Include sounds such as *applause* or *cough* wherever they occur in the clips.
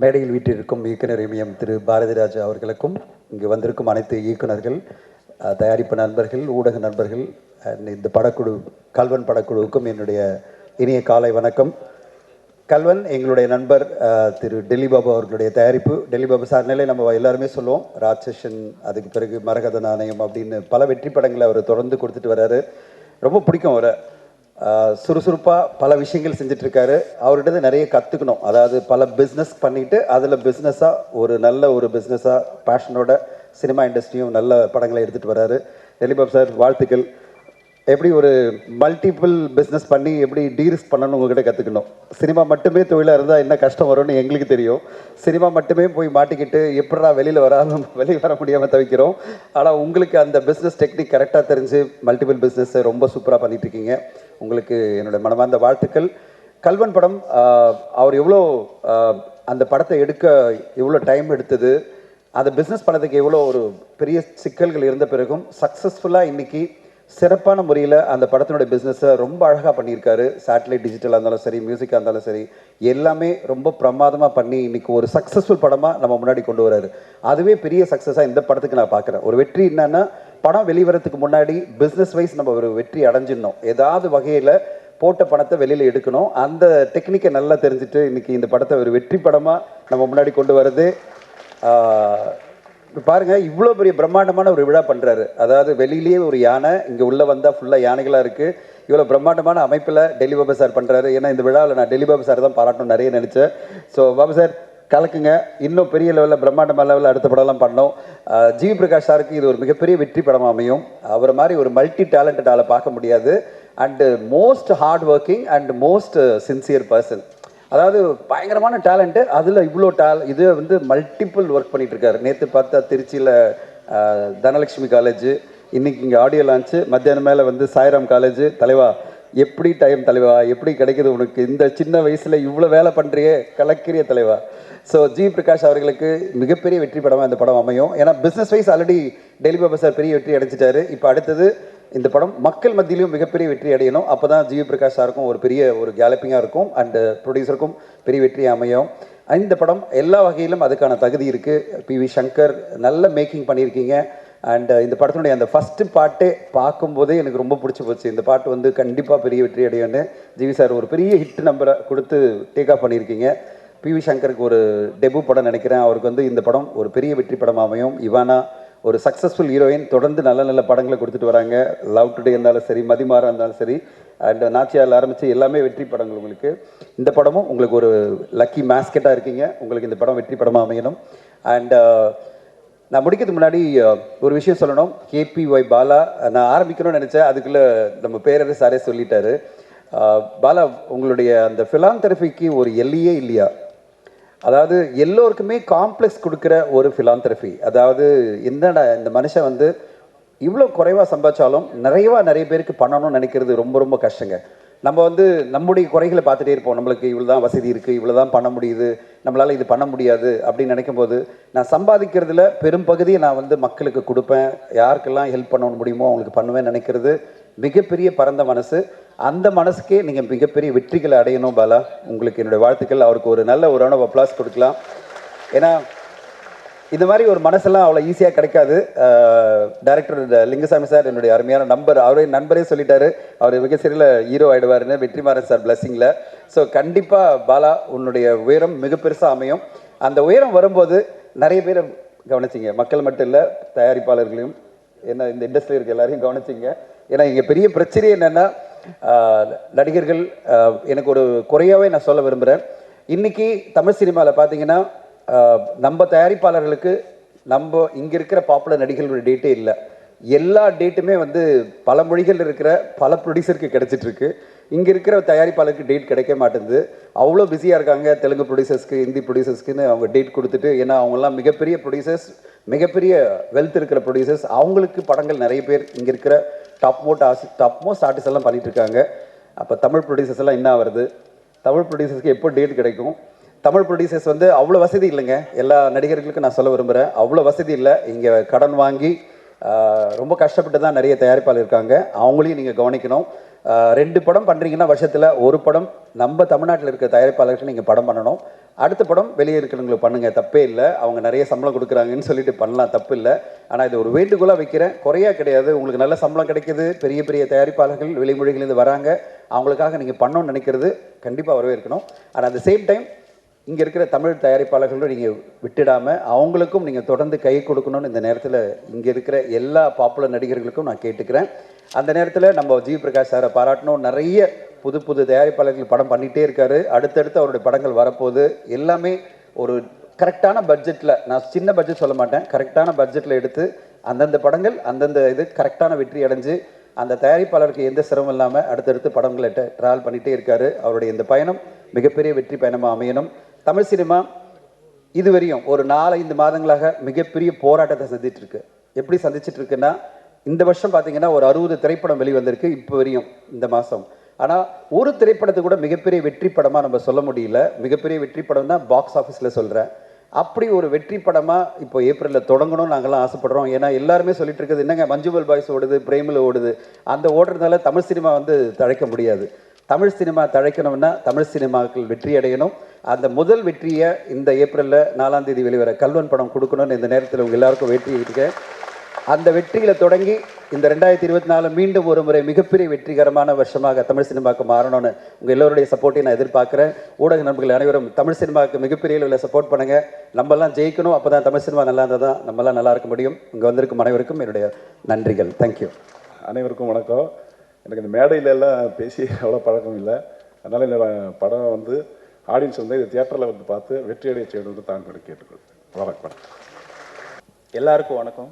மேடையில் வீட்டிற்கும் இயக்குனர் இமயம் திரு பாரதிராஜா அவர்களுக்கும் இங்கு வந்திருக்கும் அனைத்து இயக்குனர்கள் தயாரிப்பு நண்பர்கள் ஊடக நண்பர்கள் இந்த படக்குழு கல்வன் படக்குழுவுக்கும் என்னுடைய இனிய காலை வணக்கம். கல்வன் எங்களுடைய நண்பர் திரு டெல்லி பாபு அவர்களுடைய தயாரிப்பு. டெல்லி பாபு சார்னாலே நம்ம எல்லாருமே சொல்லுவோம் ராட்சசன் அதுக்கு பிறகு மரகத நாணயம் அப்படின்னு பல வெற்றி படங்களை அவர் தொடர்ந்து கொடுத்துட்டு வர்றாரு. ரொம்ப பிடிக்கும் அவரை. சுறுசுறுப்பாக பல விஷயங்கள் செஞ்சிட்ருக்காரு. அவர்கிட்ட நிறைய கற்றுக்கணும் அதாவது பல பிஸ்னஸ் பண்ணிவிட்டு அதில் பிஸ்னஸாக ஒரு நல்ல ஒரு பிஸ்னஸாக பேஷனோட சினிமா இண்டஸ்ட்ரியும் நல்ல படங்களை எடுத்துகிட்டு வராரு. டெலிபாப் சார் வாழ்த்துக்கள். எப்படி ஒரு மல்டிபிள் பிஸ்னஸ் பண்ணி எப்படி டீரிஸ்க் பண்ணணும் உங்ககிட்ட கற்றுக்கணும் சினிமா மட்டுமே தொழிலாக இருந்தால் என்ன கஷ்டம் வரும்னு எங்களுக்கு தெரியும். சினிமா மட்டுமே போய் மாட்டிக்கிட்டு எப்படா வெளியில் வராமல் *laughs* வெளியே வர முடியாமல் தவிக்கிறோம். ஆனால் உங்களுக்கு அந்த பிஸ்னஸ் டெக்னிக் கரெக்டாக தெரிஞ்சு மல்டிபிள் பிஸ்னஸை ரொம்ப சூப்பராக பண்ணிகிட்ருக்கீங்க இருக்கீங்க. உங்களுக்கு என்னோட மனமார்ந்த வாழ்த்துக்கள். கல்வன் படம் அவர் எவ்வளோ அந்த படத்தை எடுக்க எவ்வளோ டைம் எடுத்தது அதை பிஸ்னஸ் பண்ணதுக்கு எவ்வளோ ஒரு பெரிய சிக்கல்கள் இருந்த பிறகும் சக்ஸஸ்ஃபுல்லாக இன்றைக்கி சிறப்பான முறையில் அந்த படத்தினுடைய பிஸ்னஸை ரொம்ப அழகாக பண்ணியிருக்காரு. சேட்டலைட் டிஜிட்டலாக இருந்தாலும் சரி மியூசிக்காக இருந்தாலும் சரி எல்லாமே ரொம்ப பிரமாதமாக பண்ணி இன்றைக்கி ஒரு சக்ஸஸ்ஃபுல் படமாக நம்ம முன்னாடி கொண்டு வராரு. அதுவே பெரிய சக்ஸஸாக இந்த படத்துக்கு நான் பார்க்குறேன். ஒரு வெற்றி என்னன்னா படம் வெளிவரத்துக்கு முன்னாடி பிஸ்னஸ் வைஸ் நம்ம ஒரு வெற்றி அடைஞ்சிடணும். ஏதாவது வகையில் போட்ட பணத்தை வெளியில் எடுக்கணும். அந்த டெக்னிக்கை நல்லா தெரிஞ்சுட்டு இன்றைக்கி இந்த படத்தை ஒரு வெற்றி படமாக நம்ம முன்னாடி கொண்டு வருது பாருங்கள் இவ்வளோ பெரிய பிரம்மாண்டமான ஒரு விழா பண்ணுறாரு அதாவது வெளியிலேயே ஒரு யானை இங்கே உள்ளே வந்தால் ஃபுல்லாக யானைகளாக இருக்குது இவ்வளோ பிரம்மாண்டமான அமைப்பில் டெல்லி பாபு சார் பண்ணுறாரு ஏன்னா இந்த விழாவில் நான் டெல்லி பாபு சார் தான் பாராட்டணும் நிறைய நினச்சேன். ஸோ பாபு சார் கலக்குங்க. இன்னும் பெரிய லெவலில் பிரம்மாண்டமான லெவலில் அடுத்த படம்லாம் பண்ணோம். ஜிவி பிரகாஷ் சாருக்கு இது ஒரு மிகப்பெரிய வெற்றி படமாக அமையும். அவரை மாதிரி ஒரு மல்டி டேலண்டட் ஆளை பார்க்க முடியாது. And most hard working and most sincere person அதாவது பயங்கரமான டேலண்ட்டு அதில் இவ்வளோ டேல் இது வந்து மல்டிபிள் ஒர்க் பண்ணிகிட்டு இருக்காரு நேற்று பார்த்தா திருச்சியில் தனலட்சுமி காலேஜ் இன்றைக்கி இங்கே ஆடியோ லான்ச்சு மத்தியானம் மேலே வந்து சாய்ராம் காலேஜ் தலைவா எப்படி டைம் தலைவா? எப்படி கிடைக்குது உனக்கு? இந்த சின்ன வயசில் இவ்வளோ வேலை பண்ணுறியே கலக்கிறிய தலைவா. So G. பிரகாஷ் அவர்களுக்கு மிகப்பெரிய வெற்றி படமாக இந்த படம் அமையும். ஏன்னா business wise already Delhi Baba sir பெரிய வெற்றி அடைஞ்சிட்டாரு. இப்போ அடுத்தது இந்த படம் மக்கள் மத்தியிலும் மிகப்பெரிய வெற்றி அடையணும். அப்போ தான் ஜிவி பிரகாஷ் சாருக்கும் ஒரு பெரிய ஒரு கேலப்பிங்காக இருக்கும். அண்ட் ப்ரொடியூசருக்கும் பெரிய வெற்றி அமையும். இந்த படம் எல்லா வகையிலும் அதுக்கான தகுதி இருக்குது பி. வி. சங்கர் நல்ல மேக்கிங் பண்ணியிருக்கீங்க. அண்ட் uh, இந்த படத்தினுடைய அந்த ஃபஸ்ட்டு பாட்டே பார்க்கும்போதே எனக்கு ரொம்ப பிடிச்சி போச்சு. இந்த பாட்டு வந்து கண்டிப்பாக பெரிய வெற்றி அடையும்னு ஜிவி சார் ஒரு பெரிய ஹிட் நம்பரை கொடுத்து டேக் ஆஃப் பண்ணியிருக்கீங்க. பிவி சங்கருக்கு ஒரு டெபு படம் நினைக்கிறேன். அவருக்கு வந்து இந்த படம் ஒரு பெரிய வெற்றி படம் அமையும். இவானா ஒரு சக்ஸஸ்ஃபுல் ஹீரோயின் தொடர்ந்து நல்ல நல்ல படங்களை கொடுத்துட்டு வராங்க. லவ் டுடே இருந்தாலும் சரி மதிமாறா இருந்தாலும் சரி அண்ட் நாச்சியால் ஆரம்பித்து எல்லாமே வெற்றி படங்கள் உங்களுக்கு. இந்த படமும் உங்களுக்கு ஒரு லக்கி மேஸ்கெட்டாக இருக்கீங்க. உங்களுக்கு இந்த படம் வெற்றி படமாக அமையணும். அண்ட் நான் முடிக்கிறதுக்கு முன்னாடி ஒரு விஷயம் சொல்லணும். கேபி ஒய் பாலா நான் ஆரம்பிக்கணும்னு நினச்சேன். அதுக்குள்ளே நம்ம பேரரசு சாரே சொல்லிட்டாரு. பாலா உங்களுடைய அந்த ஃபிலாந்தெரபிக்கு ஒரு எல்லையே இல்லையா? அதாவது எல்லோருக்குமே காம்ப்ளெக்ஸ் கொடுக்குற ஒரு ஃபிலாந்தெரபி அதாவது என்னடா இந்த மனுஷன் வந்து இவ்வளோ குறைவாக சம்பாதிச்சாலும் நிறையவா நிறைய பேருக்கு பண்ணணும்னு நினைக்கிறது ரொம்ப ரொம்ப கஷ்டங்க. நம்ம வந்து நம்முடைய குறைகளை பார்த்துட்டே இருப்போம். நம்மளுக்கு இவ்வளோ தான் வசதி இருக்குது இவ்வளோ தான் பண்ண முடியுது நம்மளால் இது பண்ண முடியாது அப்படின்னு நினைக்கும் போது நான் சம்பாதிக்கிறதுல பெரும்பகுதியை நான் வந்து மக்களுக்கு கொடுப்பேன். யாருக்கெல்லாம் ஹெல்ப் பண்ண முடியுமோ அவங்களுக்கு பண்ணுவேன்னு நினைக்கிறது மிகப்பெரிய பரந்த மனசு. அந்த மனசுக்கே நீங்கள் மிகப்பெரிய வெற்றிகளை அடையணும் பாலா. உங்களுக்கு என்னுடைய வாழ்த்துக்கள். அவருக்கு ஒரு நல்ல ஒரு ரவுண்ட் அப்ளாஸ் கொடுக்கலாம். ஏன்னா இந்த மாதிரி ஒரு மனசெல்லாம் அவ்வளோ ஈஸியாக கிடைக்காது. டைரக்டர் லிங்கசாமி சார் என்னுடைய அருமையான நம்பர் அவரே நண்பரே சொல்லிட்டாரு. அவர் மிக சிறிய ஹீரோ ஆயிடுவாருன்னு வெற்றிமாறன் சார் பிளஸ்ஸிங்கில் ஸோ கண்டிப்பாக பாலா உன்னுடைய உயரம் மிக பெருசாக அமையும். அந்த உயரம் வரும்போது நிறைய பேரை கவனிச்சிங்க. மக்கள் மட்டும் இல்லை தயாரிப்பாளர்களையும் என்ன இந்த இண்டஸ்ட்ரியில் இருக்க எல்லாரையும் கவனிச்சிங்க. ஏன்னா இங்கே பெரிய பிரச்சனை என்னென்னா நடிகர்கள் எனக்கு ஒரு குறையாகவே நான் சொல்ல விரும்புகிறேன் இன்றைக்கி தமிழ் சினிமாவில் பார்த்தீங்கன்னா நம்ம தயாரிப்பாளர்களுக்கு நம்ம இங்கே இருக்கிற பாப்புலர் நடிகர்களுடைய டேட்டே இல்லை. எல்லா டேட்டுமே வந்து பல மொழிகள் இருக்கிற பல ப்ரொடியூசருக்கு கிடச்சிட்ருக்கு. இங்கே இருக்கிற தயாரிப்பாளருக்கு டேட் கிடைக்க மாட்டேங்குது. அவ்வளோ பிஸியாக இருக்காங்க. தெலுங்கு ப்ரொடியூசர்ஸ்க்கு ஹிந்தி ப்ரொடியூசர்ஸ்க்குன்னு அவங்க டேட் கொடுத்துட்டு ஏன்னா அவங்கெல்லாம் மிகப்பெரிய ப்ரொடியூசர்ஸ் மிகப்பெரிய வெல்த் இருக்கிற ப்ரொடியூசர்ஸ் அவங்களுக்கு படங்கள் நிறைய பேர் இங்கே இருக்கிற டாப் மோட் ஆசி டாப் மோஸ்ட் ஆர்டிஸ்ட் எல்லாம் பண்ணிகிட்ருக்காங்க இருக்காங்க. அப்போ தமிழ் ப்ரொடியூசர்ஸ் எல்லாம் என்ன வருது தமிழ் ப்ரொடியூசர்ஸ்க்கு எப்போ டேட் கிடைக்கும்? தமிழ் ப்ரொடியூசர்ஸ் வந்து அவ்வளோ வசதி இல்லைங்க. எல்லா நடிகர்களுக்கும் நான் சொல்ல விரும்புகிறேன் அவ்வளோ வசதி இல்லை. இங்கே கடன் வாங்கி ரொம்ப கஷ்டப்பட்டு தான் நிறைய தயாரிப்பாளர் இருக்காங்க. அவங்களையும் நீங்கள் கவனிக்கணும். ரெண்டு படம் பண்ணுறீங்கன்னா வருஷத்தில் ஒரு படம் நம்ம தமிழ்நாட்டில் இருக்கிற தயாரிப்பாளர்கள் நீங்கள் படம் பண்ணணும். அடுத்த படம் வெளியே இருக்கிறவங்களுக்கு பண்ணுங்கள் தப்பே இல்லை. அவங்க நிறைய சம்பளம் கொடுக்குறாங்கன்னு சொல்லிட்டு பண்ணலாம். தப்பு இல்லை. ஆனால் இது ஒரு வேண்டுகோளாக வைக்கிறேன். குறையா கிடையாது. உங்களுக்கு நல்ல சம்பளம் கிடைக்கிது. பெரிய பெரிய தயாரிப்பாளர்கள் வெளிமொழிகளிலிருந்து வராங்க. அவங்களுக்காக நீங்கள் பண்ணணும்னு நினைக்கிறது கண்டிப்பாக வரவேற்கணும். ஆனால் அட் சேம் டைம் இங்கே இருக்கிற தமிழ் தயாரிப்பாளர்களும் நீங்கள் விட்டுடாமல் அவங்களுக்கும் நீங்கள் தொடர்ந்து கை கொடுக்கணும்னு இந்த நேரத்தில் இங்கே இருக்கிற எல்லா பாப்புலர் நடிகர்களுக்கும் நான் கேட்டுக்கிறேன். அந்த நேரத்தில் நம்ம ஜி பிரகாஷ் சாரை பாராட்டணும். நிறைய புது புது தயாரிப்பாளர்கள் படம் பண்ணிகிட்டே இருக்காரு. அடுத்தடுத்து அவருடைய படங்கள் வரப்போகுது. எல்லாமே ஒரு கரெக்டான பட்ஜெட்டில் நான் சின்ன பட்ஜெட் சொல்ல மாட்டேன். கரெக்டான பட்ஜெட்டில் எடுத்து அந்தந்த படங்கள் அந்தந்த இது கரெக்டான வெற்றி அடைஞ்சு அந்த தயாரிப்பாளருக்கு எந்த சிரமம் இல்லாமல் அடுத்தடுத்து படங்களை ட்ராவல் பண்ணிகிட்டே இருக்காரு. அவருடைய இந்த பயணம் மிகப்பெரிய வெற்றி பயணமாக அமையணும். தமிழ் சினிமா இதுவரையும் ஒரு நாலஞ்சு மாதங்களாக மிகப்பெரிய போராட்டத்தை சந்திட்டு இருக்கு எப்படி சந்திச்சுட்டு இருக்குன்னா இந்த வருஷம் பார்த்தீங்கன்னா ஒரு அறுபது திரைப்படம் வெளிவந்திருக்கு இப்போ வரையும் இந்த மாதம் ஆனால் ஒரு திரைப்படத்தை கூட மிகப்பெரிய வெற்றி படமாக நம்ம சொல்ல முடியல. மிகப்பெரிய வெற்றி படம் தான் பாக்ஸ் ஆஃபீஸில் சொல்கிறேன் அப்படி ஒரு வெற்றி படமாக இப்போ ஏப்ரலில் தொடங்கணும்னு நாங்கள்லாம் ஆசைப்படுறோம். ஏன்னா எல்லாருமே சொல்லிட்டு இருக்குது என்னங்க மஞ்சுவல் பாய்ஸ் ஓடுது பிரேமில் ஓடுது. அந்த ஓடுறதுனால தமிழ் சினிமா வந்து தழைக்க முடியாது. தமிழ் சினிமா தழைக்கணும்னா தமிழ் சினிமாக்கள் வெற்றி அடையணும். அந்த முதல் வெற்றியை இந்த ஏப்ரலில் நாலாம் தேதி வெளிவர கல்வன் படம் கொடுக்கணும்னு இந்த நேரத்தில் உங்கள் எல்லாருக்கும் வெற்றி இருக்கேன் அந்த வெற்றியில் தொடங்கி இந்த ரெண்டாயிரத்தி இருபத்தி நாலு மீண்டும் ஒரு முறை மிகப்பெரிய வெற்றிகரமான வருஷமாக தமிழ் சினிமாவுக்கு மாறணும்னு உங்கள் எல்லோருடைய சப்போர்ட்டையும் நான் எதிர்பார்க்குறேன். ஊடக நண்பர்கள் அனைவரும் தமிழ் சினிமாவுக்கு மிகப்பெரிய அளவில் சப்போர்ட் பண்ணுங்கள் நம்மலாம் ஜெயிக்கணும் அப்போ தான் தமிழ் சினிமா நல்லா இருந்தால் தான் நம்மளாம் நல்லா இருக்க முடியும். இங்கே வந்திருக்கும் அனைவருக்கும் என்னுடைய நன்றிகள். தேங்க்யூ அனைவருக்கும் வணக்கம். எனக்கு இந்த மேடையில எல்லாம் பேசி *laughs* அவ்வளோ பழக்கம் இல்லை. அதனால் இந்த படம் வந்து ஆடியன்ஸ் வந்து இந்த தியேட்டரில் வந்து பார்த்து வெற்றியடைய செய்யணும்னு தான் கூட கேட்டுக்கொள்கிறேன். வணக்கம் எல்லாருக்கும் வணக்கம்.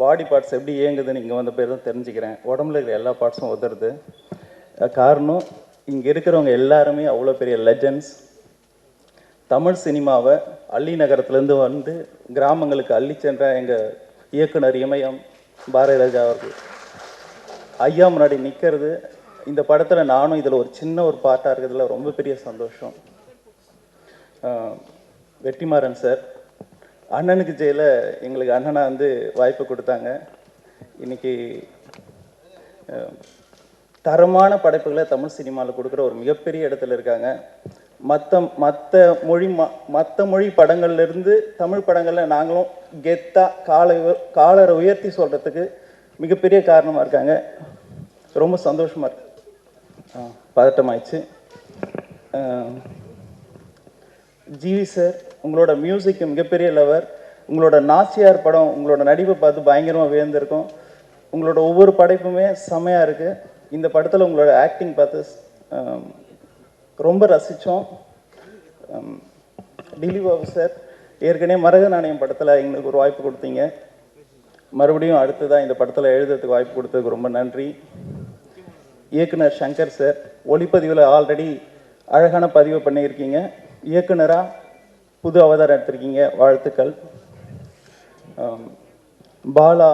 பாடி பார்ட்ஸ் எப்படி இயங்குதுன்னு இங்கே வந்த பேர் தான் தெரிஞ்சுக்கிறேன். உடம்புல இருக்கிற எல்லா பார்ட்ஸும் உதறுது. காரணம் இங்கே இருக்கிறவங்க எல்லாருமே அவ்வளோ பெரிய லெஜண்ட்ஸ் தமிழ் சினிமாவை அள்ளி நகரத்துலேருந்து வந்து கிராமங்களுக்கு அள்ளி சென்ற எங்கள் இயக்குனர் இமயம் பாரதி ராஜா அவர்கள். ஐயா முன்னாடி நிற்கிறது இந்த படத்தில் நானும் இதில் ஒரு சின்ன ஒரு பாட்டாக இருக்கிறதுல ரொம்ப பெரிய சந்தோஷம். வெட்டிமாறன் வெற்றிமாறன் சார். அண்ணனுக்கு ஜெயில எங்களுக்கு அண்ணனாக வந்து வாய்ப்பு கொடுத்தாங்க. இன்னைக்கு தரமான படைப்புகளை தமிழ் சினிமாவில் கொடுக்குற ஒரு மிகப்பெரிய இடத்துல இருக்காங்க. மற்ற மற்ற மொழி மற்ற மொழி படங்கள்லேருந்து தமிழ் படங்களில் நாங்களும் கெத்தா காலை காலரை உயர்த்தி சொல்கிறதுக்கு மிகப்பெரிய காரணமாக இருக்காங்க. ரொம்ப சந்தோஷமாக இருக்கு. பதட்டமாயிடுச்சு. ஜிவி சார் உங்களோட மியூசிக் மிகப்பெரிய லவர் உங்களோட நாச்சியார் படம் உங்களோட நடிப்பை பார்த்து பயங்கரமாக வியந்திருக்கோம். உங்களோட ஒவ்வொரு படைப்புமே செமையாக இருக்குது இந்த படத்தில் உங்களோட ஆக்டிங் பார்த்து ரொம்ப ரசித்தோம் டிலி பாபு சார் ஏற்கனவே மரக நாணயம் படத்தில் எங்களுக்கு ஒரு வாய்ப்பு கொடுத்தீங்க. மறுபடியும் அடுத்ததாக இந்த படத்தில் எழுதுறதுக்கு வாய்ப்பு கொடுத்ததுக்கு ரொம்ப நன்றி. இயக்குனர் சங்கர் சார் ஒளிப்பதிவில் ஆல்ரெடி அழகான பதிவு பண்ணியிருக்கீங்க. இயக்குனராக புது அவதாரம் எடுத்திருக்கீங்க. வாழ்த்துக்கள். பாலா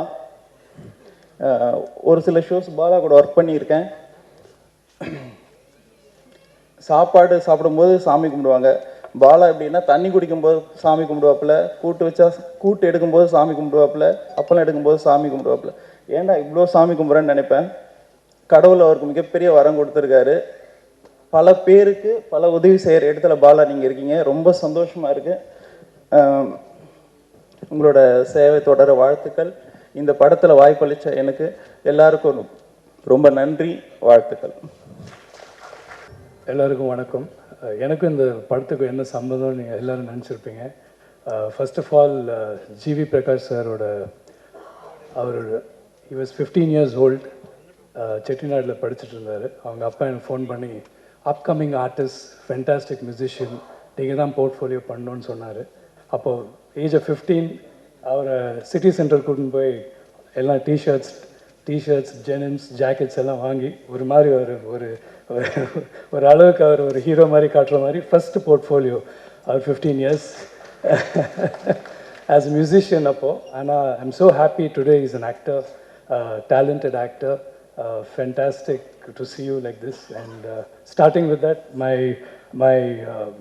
ஒரு சில ஷோஸ் பாலா கூட ஒர்க் பண்ணியிருக்கேன். சாப்பாடு சாப்பிடும்போது சாமி கும்பிடுவாங்க. பாலா எப்படின்னா தண்ணி குடிக்கும்போது சாமி கும்பிடுவாப்புல கூட்டு வச்சா கூட்டு எடுக்கும்போது சாமி கும்பிடுவாப்புல அப்பளம் எடுக்கும்போது சாமி கும்பிடுவாப்புல. ஏன்டா இவ்வளோ சாமி கும்பிட்றேன்னு நினைப்பேன்? கடவுள் அவருக்கு மிகப்பெரிய வரம் கொடுத்துருக்காரு. பல பேருக்கு பல உதவி செய்கிற இடத்துல பாலா நீங்கள் இருக்கீங்க. ரொம்ப சந்தோஷமாக இருக்கு. உங்களோட சேவை தொடர வாழ்த்துக்கள். இந்த படத்தில் வாய்ப்பளித்த எனக்கு எல்லாருக்கும் ரொம்ப நன்றி வாழ்த்துக்கள். எல்லாருக்கும் வணக்கம். எனக்கும் இந்த படத்துக்கு என்ன சம்மந்தம்னு நீங்கள் எல்லாரும் நினச்சிருப்பீங்க. First of all GV Prakash சாரோட அவரோட he was fifteen years old செட்டிநாடில் படிச்சுட்டு இருந்தார். அவங்க அப்பா எனக்கு ஃபோன் பண்ணி அப்கமிங் ஆர்டிஸ்ட் ஃபென்டாஸ்டிக் மியூசிஷியன் நீங்கள் தான் போர்ட்ஃபோலியோ பண்ணணும்னு சொன்னார். அப்போது ஏஜ் ஆஃப் ஃபிஃப்டீன் அவரை சிட்டி சென்டர் கூட்டின்னு போய் எல்லாம் டிஷர்ட்ஸ் டிஷர்ட்ஸ் ஜெனிம்ஸ் ஜாக்கெட்ஸ் எல்லாம் வாங்கி ஒரு மாதிரி ஒரு ஒரு ஒரு அளவுக்கு அவர் ஒரு ஹீரோ மாதிரி காட்டுற மாதிரி ஃபஸ்ட்டு போர்ட்ஃபோலியோ அவர் ஃபிஃப்டீன் இயர்ஸ் ஆஸ் மியூசிஷியன் அப்போது ஆனால் I'm so happy today is an actor talented actor fantastic to see you like this and starting with that my my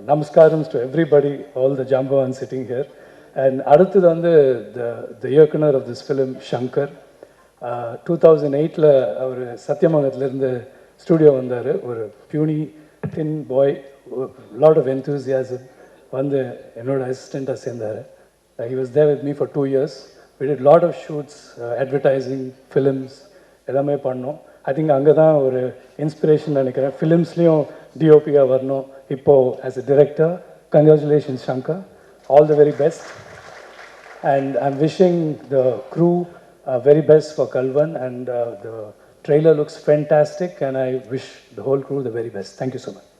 namaskarams to everybody all the ஜாம்பவான் sitting here and அடுத்தது வந்து the the இயக்குனர் of this film Shankar two thousand எயிட்டில் அவர் சத்தியமங்கலத்துலேருந்து studio வந்தார். ஒரு puny thin boy lot of enthusiasm வந்து என்னோடய அசிஸ்டண்ட்டாக சேர்ந்தார். He was there with me for two years with lot of shoots advertising films எல்லாமே பண்ணோம். ஐ திங்க் அங்கே தான் ஒரு இன்ஸ்பிரேஷன் நினைக்கிறேன். ஃபிலிம்ஸ்லேயும் டிஓபியாக வரணும். இப்போது as a director congratulations Shankar all the very best and I'm wishing the crew uh, very best for Kalvan and uh, the trailer looks fantastic and I wish the whole crew the very best. Thank you so much.